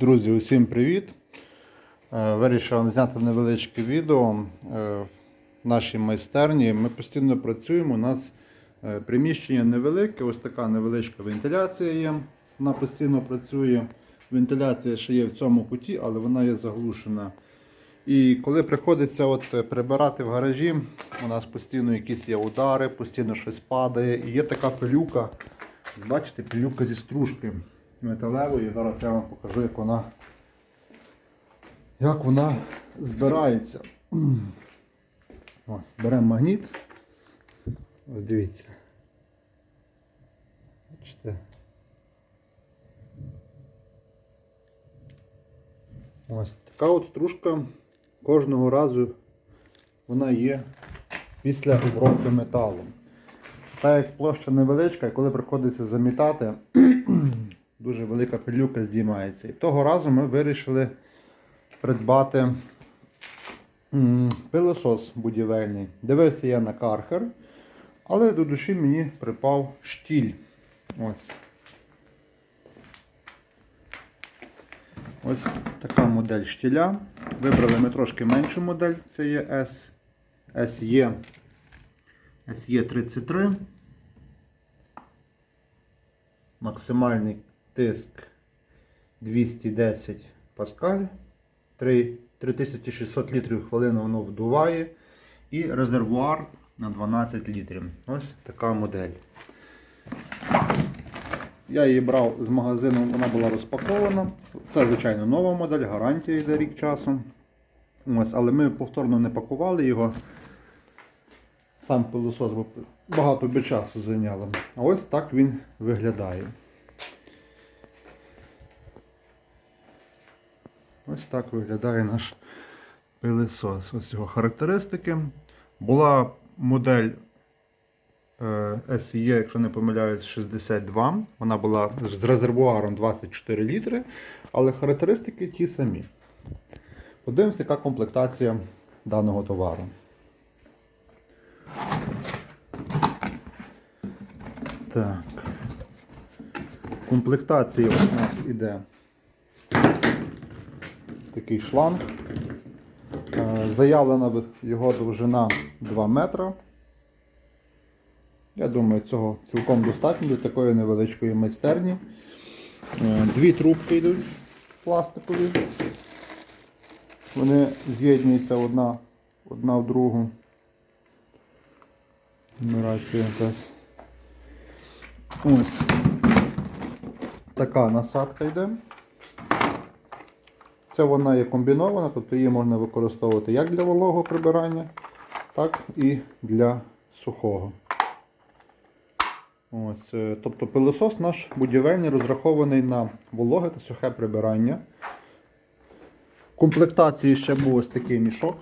Друзі, усім привіт! Е, Вирішив зняти невеличке відео е, в нашій майстерні. Ми постійно працюємо. У нас е, приміщення невелике, ось така невеличка вентиляція є. Вона постійно працює. Вентиляція ще є в цьому куті, але вона є заглушена. І коли приходиться от прибирати в гаражі, у нас постійно якісь є удари, постійно щось падає. І є така пилюка. Бачите, пилюка зі стружки металевої. Зараз я вам покажу, як вона, як вона збирається. Ось, беремо магніт. Ось дивіться. Бачите? Ось така от стружка кожного разу вона є після обробки металом. Так як площа невеличка, і коли приходиться замітати, дуже велика пилюка здіймається. І того разу ми вирішили придбати пилосос будівельний. Дивився я на кархер, але до душі мені припав штіль. Ось. Ось така модель штіля. Вибрали ми трошки меншу модель, це є S, SE, SE33. Максимальний тиск 210 паскаль. 3 3600 літрів хвилину воно вдуває. І резервуар на 12 літрів. Ось така модель. Я її брав з магазину, вона була розпакована. Це, звичайно, нова модель, гарантія йде рік часу. Ось, але ми повторно не пакували його. Сам пилосос багато би часу зайняло. А ось так він виглядає. Ось так виглядає наш пилосос. Ось його характеристики. Була модель е, SE, якщо не помиляюсь, 62. Вона була з резервуаром 24 літри, але характеристики ті самі. Подивимося, яка комплектація даного товару. Так. В комплектації у нас іде такий шланг. Е, Заявлена його довжина 2 метра. Я думаю, цього цілком достатньо для такої невеличкої майстерні. Е, Дві трубки йдуть пластикові. Вони з'єднуються одна, одна в другу. Нумерація якась. Ось така насадка йде. Це вона є комбінована, тобто її можна використовувати як для вологого прибирання, так і для сухого. Ось, е, тобто пилосос наш будівельний розрахований на вологе та сухе прибирання. В комплектації ще був ось такий мішок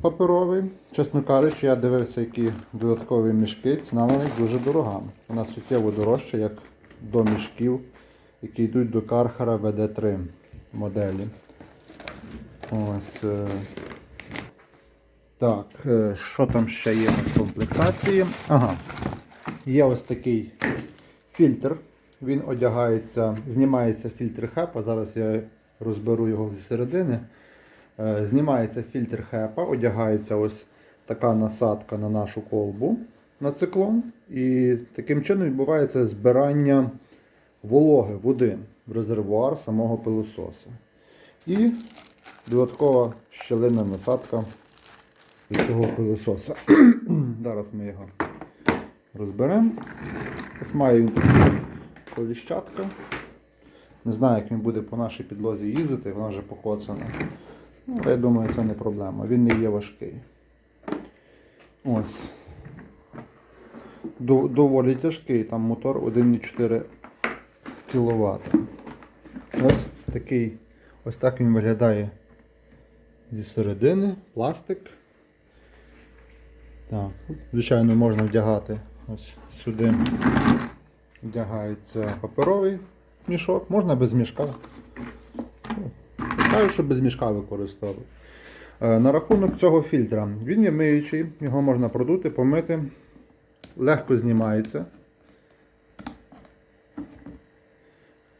паперовий. Чесно кажучи, я дивився, які додаткові мішки. Ціна на них дуже дорога. Вона суттєво дорожча, як до мішків, які йдуть до Кархара VD3 моделі. Ось. е, Так, е, що там ще є в комплектації? Ага. Є ось такий фільтр. Він одягається, знімається фільтр хепа. Зараз я розберу його зі середини. Е, Знімається фільтр хепа, одягається ось така насадка на нашу колбу на циклон. І таким чином відбувається збирання вологи води в резервуар самого пилососа. І додаткова щелинна насадка до цього пилососа. Зараз ми його розберемо. Ось має він коліщатка. Не знаю, як він буде по нашій підлозі їздити, вона вже покоцана. Ну, але я думаю, це не проблема. Він не є важкий. Ось. Доволі тяжкий, там мотор 1,4 кВт. Ось такий, ось так він виглядає зі середини, пластик. Так, звичайно, можна вдягати ось сюди. Вдягається паперовий мішок, можна без мішка. Кажу, що без мішка використовую. Е, На рахунок цього фільтра. Він є миючий, його можна продути, помити, легко знімається.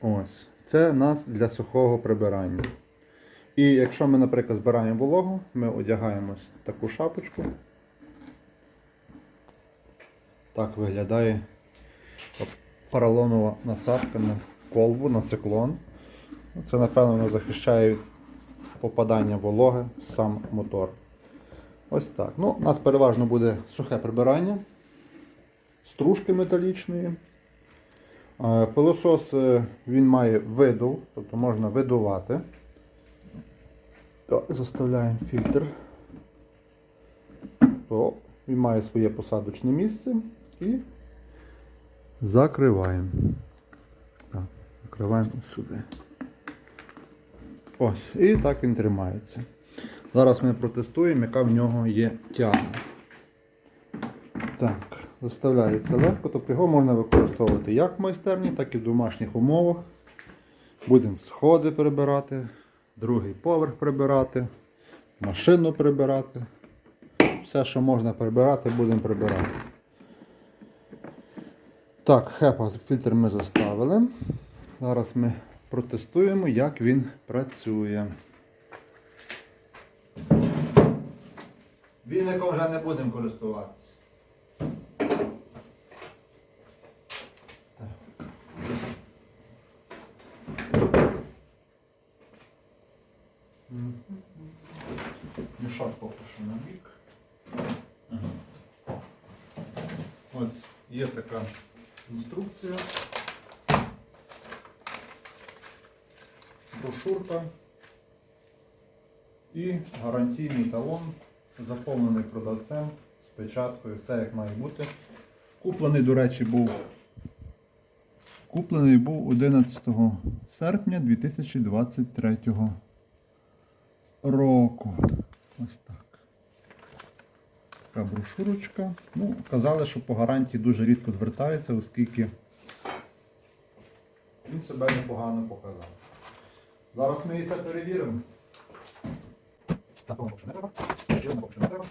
Ось. Це нас для сухого прибирання. І якщо ми, наприклад, збираємо вологу, ми одягаємо таку шапочку. Так виглядає поролонова насадка на колбу, на циклон. Це, напевно, захищає попадання вологи в сам мотор. Ось так. Ну, у нас переважно буде сухе прибирання, стружки металічної. Е, Пилосос е, він має видув, тобто можна видувати. Так, заставляємо фільтр. О, він має своє посадочне місце і закриваємо. Так, закриваємо сюди. Ось, і так він тримається. Зараз ми протестуємо, яка в нього є тяга. Так, заставляється легко, тобто його можна використовувати як в майстерні, так і в домашніх умовах. Будемо сходи прибирати, другий поверх прибирати, машину прибирати. Все, що можна прибирати, будемо прибирати. Так, хепа фільтр ми заставили. Зараз ми протестуємо, як він працює. Віником вже не будемо користуватися. Мішок поки що на бік. Ось є така інструкція. Брошурка і гарантійний талон, заповнений продавцем з печаткою, все як має бути. Куплений, до речі, був. Куплений був 11 серпня 2023 року. Ось так. Така брошурочка. Ну, казали, що по гарантії дуже рідко звертається, оскільки він себе непогано показав. Зараз ми це перевіримо. Так, поки не треба. Ще що не треба.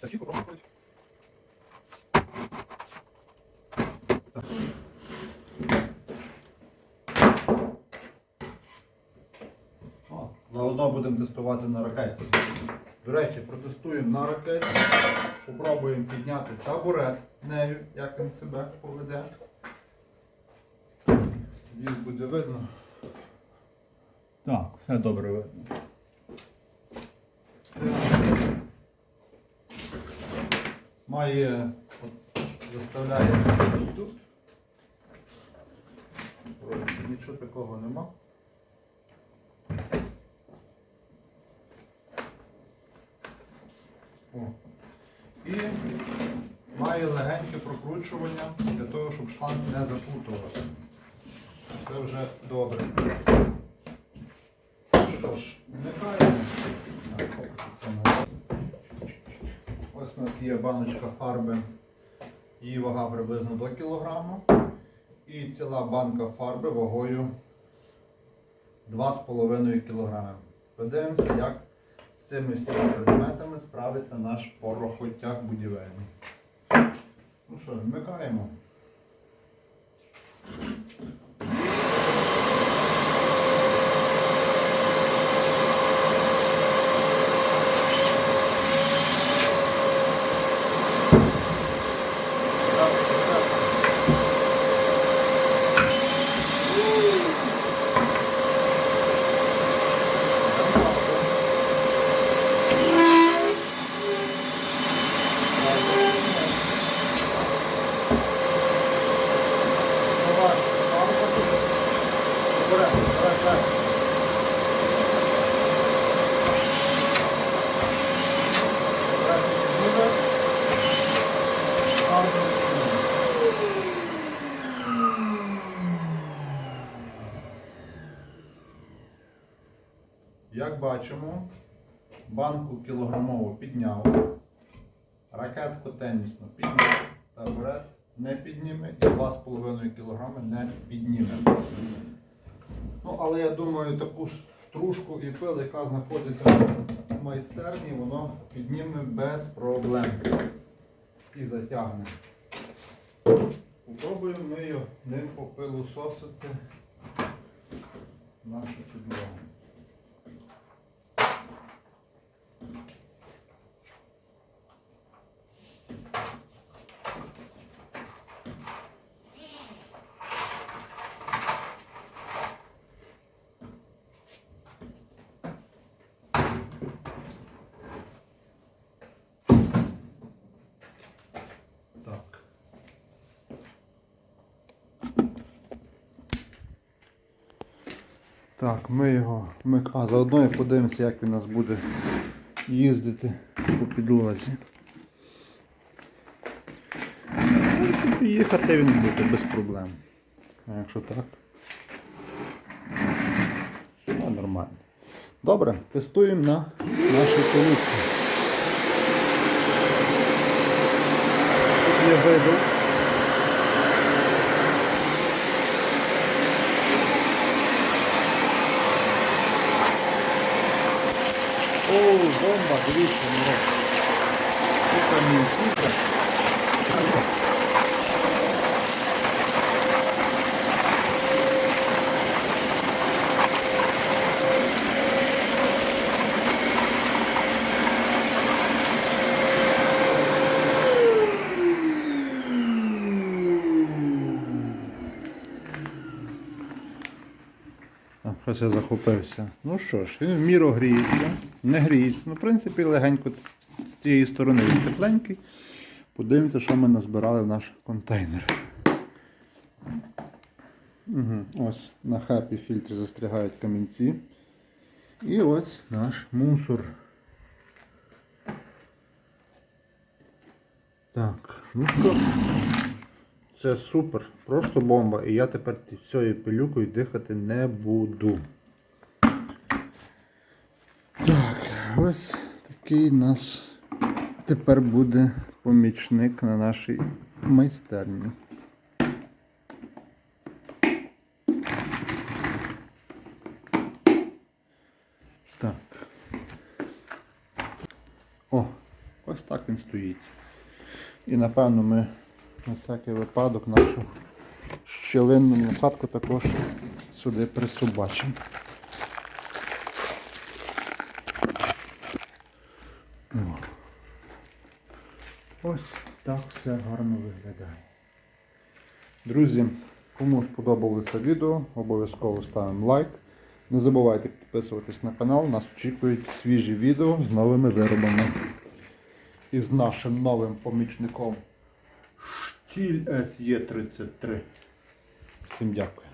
Так, чітко пробуй. Так. О, Заодно будемо тестувати на ракетці. До речі, протестуємо на ракеті. Попробуємо підняти табурет нею, як він себе поведе. Їх буде видно. Так, все добре видно. Має от, заставляється тут. Нічого такого нема. І має легеньке прокручування для того, щоб шланг не заплутувався. Це вже добре. Що ж, вмикаємо. Ось у нас є баночка фарби. Її вага приблизно до кілограма. І ціла банка фарби вагою 2,5 кг. Подивимося, як цими всіма предметами справиться наш порохотяг будівельний. Ну що, вмикаємо. Як бачимо, банку кілограмову підняв, ракетку тенісну підняв, табурет не підніме і 2,5 кг не підніме. Ну, але я думаю, таку стружку і пил, яка знаходиться в майстерні, воно підніме без проблем і затягне. Попробуємо ми його ним попилососити нашу підлогу. Так, ми його. Ми, а, заодно і подивимося, як він у нас буде їздити по підлозі. Їхати він буде без проблем. А якщо так. Ну, нормально. Добре, тестуємо на нашій полиці. Тут є виду. Бомба, дивіться, народ. Супер, мій супер. А, я захопився. Ну що ж, він в міру гріється, не гріється. Ну, в принципі, легенько з цієї сторони він тепленький. Подивимося, що ми назбирали в наш контейнер. Угу. Ось на хапі фільтрі застрягають камінці. І ось наш мусор. Так, ну що, це супер, просто бомба. І я тепер цією пилюкою дихати не буду. Так, ось такий у нас тепер буде помічник на нашій майстерні. Так. О, ось так він стоїть. І напевно ми на всякий випадок нашу щелинну насадку також сюди присобачимо. О. Ось так все гарно виглядає. Друзі, кому сподобалося відео, обов'язково ставимо лайк. Не забувайте підписуватись на канал, нас очікують свіжі відео з новими виробами. І з нашим новим помічником Штіль SE33. Всім дякую.